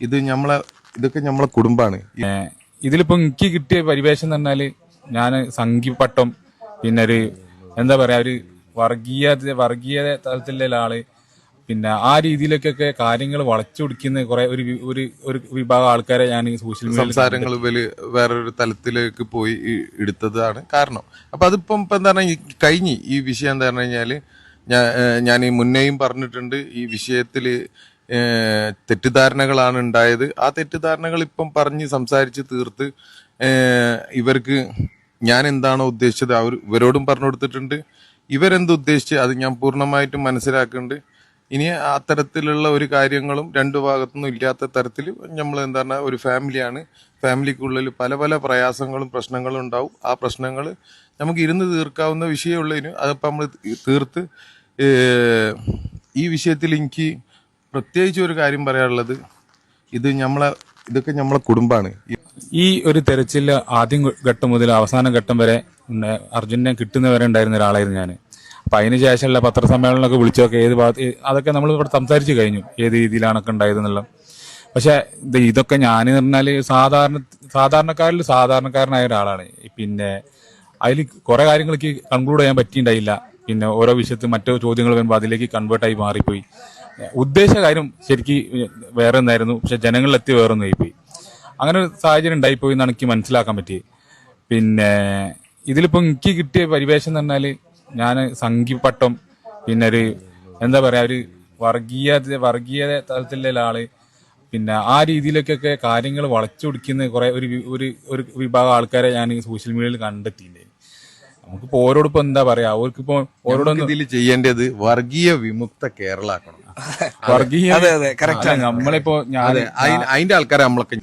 ഇത് നമ്മളെ ഇതൊക്കെ നമ്മളെ കുടുംബാണ്. ഇതിലിപ്പോ എനിക്ക് കിട്ടിയ പരിവേഷം എന്ന് പറഞ്ഞാൽ ഞാൻ സംഘിപ്പട്ടം പിന്നെ ഒരു എന്താ പറയാ ഒരു വർഗീയ വർഗീയ തലത്തിലുള്ള ആൾ പിന്നെ ആ രീതിയിലേക്കൊക്കെ കാര്യങ്ങൾ വളച്ചൊടിക്കുന്ന കുറെ ഒരു വി- ഒരു ഒരു വിഭാഗം ആൾക്കാരെ ഞാൻ സോഷ്യൽ മീഡിയ സംസാരങ്ങൾ ഇവർ വേറൊരു തലത്തിലേക്ക് പോയി എടുത്തതാണ് കാരണം. അപ്പൊ അതിപ്പം ഇപ്പൊ എന്താ പറഞ്ഞ കഴിഞ്ഞ് ഈ വിഷയം എന്താ പറഞ്ഞു കഴിഞ്ഞാൽ ഞാൻ ഞാൻ ഈ മുന്നേയും പറഞ്ഞിട്ടുണ്ട് ഈ വിഷയത്തിൽ ഏഹ്, തെറ്റിദ്ധാരണകളാണ് ഉണ്ടായത്. ആ തെറ്റിദ്ധാരണകൾ ഇപ്പം പറഞ്ഞ് സംസാരിച്ച് തീർത്ത് ഇവർക്ക് ഞാൻ എന്താണോ ഉദ്ദേശിച്ചത് അവർ ഇവരോടും പറഞ്ഞു കൊടുത്തിട്ടുണ്ട്. ഇവരെന്ത് ഉദ്ദേശിച്ച് അത് ഞാൻ പൂർണമായിട്ടും മനസ്സിലാക്കുന്നുണ്ട്. ഇനി അത്തരത്തിലുള്ള ഒരു കാര്യങ്ങളും രണ്ടു ഭാഗത്തുനിന്നും ഇല്ലാത്ത തരത്തിൽ നമ്മൾ എന്താണ് ഒരു ഫാമിലിയാണ്. ഫാമിലിക്കുള്ളിൽ പല പല പ്രയാസങ്ങളും പ്രശ്നങ്ങളും ഉണ്ടാവും. ആ പ്രശ്നങ്ങൾ നമുക്ക് ഇരുന്ന് തീർക്കാവുന്ന വിഷയമുള്ളതിന് അതിപ്പോൾ നമ്മൾ തീർത്ത് ഈ വിഷയത്തിൽ എനിക്ക് പ്രത്യേകിച്ച് ഒരു കാര്യം പറയാനുള്ളത് ഇത് നമ്മളെ ഇതൊക്കെ നമ്മളെ കുടുംബമാണ് ഈ ഒരു തെരച്ചിൽ ആദ്യം ഘട്ടം മുതൽ അവസാന ഘട്ടം വരെ. അർജുനെ കിട്ടുന്നവരെ ഉണ്ടായിരുന്ന ഒരാളായിരുന്നു ഞാൻ അപ്പൊ അതിന് ശേഷമുള്ള പത്രസമ്മേളനമൊക്കെ വിളിച്ചൊക്കെ ഏത് ഭാഗത്ത് അതൊക്കെ നമ്മൾ ഇവിടെ സംസാരിച്ചു കഴിഞ്ഞു ഏത് രീതിയിലാണൊക്കെ ഉണ്ടായതെന്നുള്ള പക്ഷെ ഇത് ഇതൊക്കെ ഞാൻ പറഞ്ഞാൽ സാധാരണ സാധാരണക്കാരിൽ സാധാരണക്കാരനായ ഒരാളാണ്. പിന്നെ അതിൽ കുറേ കാര്യങ്ങൾക്ക് കൺക്ലൂഡ് ചെയ്യാൻ പറ്റിയിട്ടുണ്ടായില്ല. പിന്നെ ഓരോ വിഷയത്ത് മറ്റോ ചോദ്യങ്ങൾ വരുമ്പോൾ അതിലേക്ക് കൺവേർട്ടായി മാറിപ്പോയി. ഉദ്ദേശ കാര്യം ശരിക്ക് വേറെ ഒന്നായിരുന്നു പക്ഷെ ജനങ്ങളിലെത്തി വേറെ ഒന്നായി പോയി. അങ്ങനെ ഒരു സാഹചര്യം ഉണ്ടായിപ്പോയി എന്നാണ് എനിക്ക് മനസ്സിലാക്കാൻ പറ്റിയത്. പിന്നെ ഇതിലിപ്പോൾ എനിക്ക് കിട്ടിയ പരിവേഷം എന്ന് പറഞ്ഞാൽ ഞാൻ സംഘിപ്പട്ടം പിന്നെ ഒരു എന്താ പറയാ ഒരു വർഗീയ വർഗീയ തലത്തിലുള്ള ആൾ പിന്നെ ആ രീതിയിലേക്കൊക്കെ കാര്യങ്ങൾ വളച്ചൊടിക്കുന്ന കുറെ ഒരു ഒരു ഒരു വിഭാഗം ആൾക്കാരെ ഞാൻ സോഷ്യൽ മീഡിയയിൽ കണ്ടെത്തിയില്ലേ നമുക്കിപ്പോ ഓരോടൊപ്പം എന്താ പറയാ? അവർക്കിപ്പോ ഓരോടൊന്നും ഇതിൽ ചെയ്യേണ്ടത് വർഗീയ വിമുക്ത കേരള ആക്കണം വർഗീയ അതെ, അതെ, നമ്മളിപ്പോ ഞാൻ അതെ അതിന്റെ ആൾക്കാരെ നമ്മളൊക്കെ